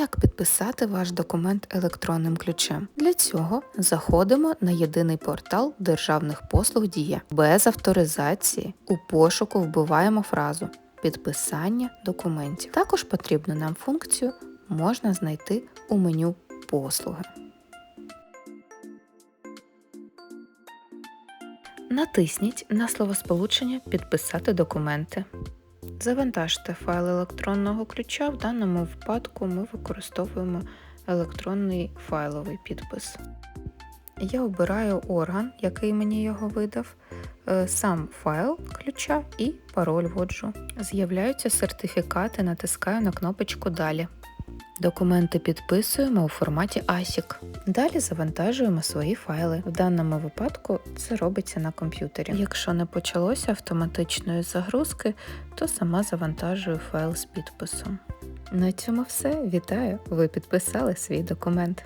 Як підписати ваш документ електронним ключем? Для цього заходимо на єдиний портал державних послуг Дія. Без авторизації у пошуку вбиваємо фразу підписання документів. Також потрібну нам функцію можна знайти у меню послуги. Натисніть на словосполучення Підписати документи. Завантажте файл електронного ключа. В даному випадку ми використовуємо електронний файловий підпис. Я обираю орган, який мені його видав, е, сам файл ключа і пароль вводжу. З'являються сертифікати, натискаю на кнопочку Далі. Документи підписуємо у форматі ASIC. Далі завантажуємо свої файли. В даному випадку це робиться на комп'ютері. Якщо не почалося автоматичної загрузки, то сама завантажую файл з підписом. На цьому все. Вітаю! Ви підписали свій документ.